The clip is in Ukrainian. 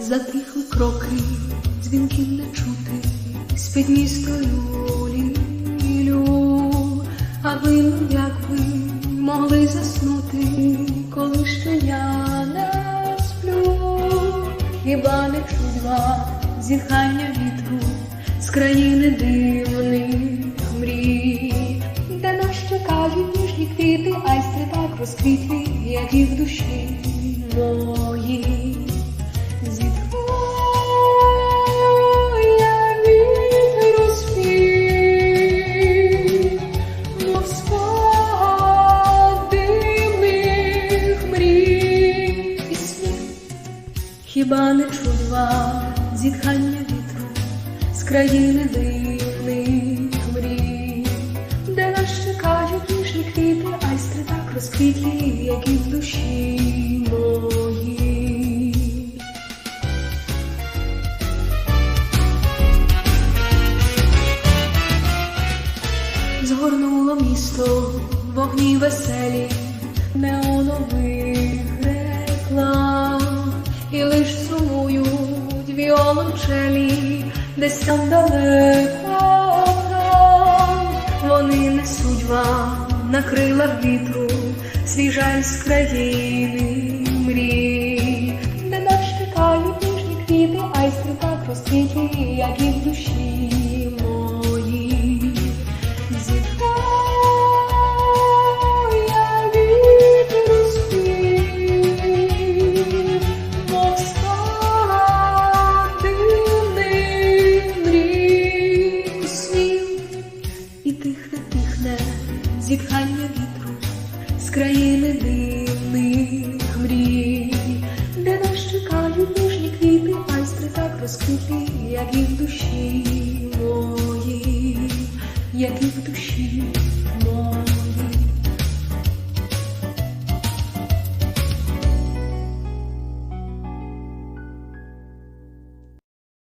Затихли кроки, дзвінків не чути, спить місто Лілю, а ви, як ви могли заснути, коли ще я не сплю, хіба не чудва зітхання вітру з країни дивних мрій, де нас чекають ніжні квіти, айстри так розквітлі, як і в душі моїй. Хіба не чува зітхання вітру з країни дивних мрій, де нас чекають ніжні квіти, айстри так розквітлі, як і в душі моїй. Згорнуло місто вогні веселі, неонових віолончелі, десь там далеко там. Вони несуть вам на крилах вітру, свій жаль з країни мрій, де нас чекають ніжні квіти, айстри так розквіті, як і в душі зітхання вітру з країни дивних мрій, де нас чекають ніжні квіти, майстри так розкриті, як і в душі моїй, як і в душі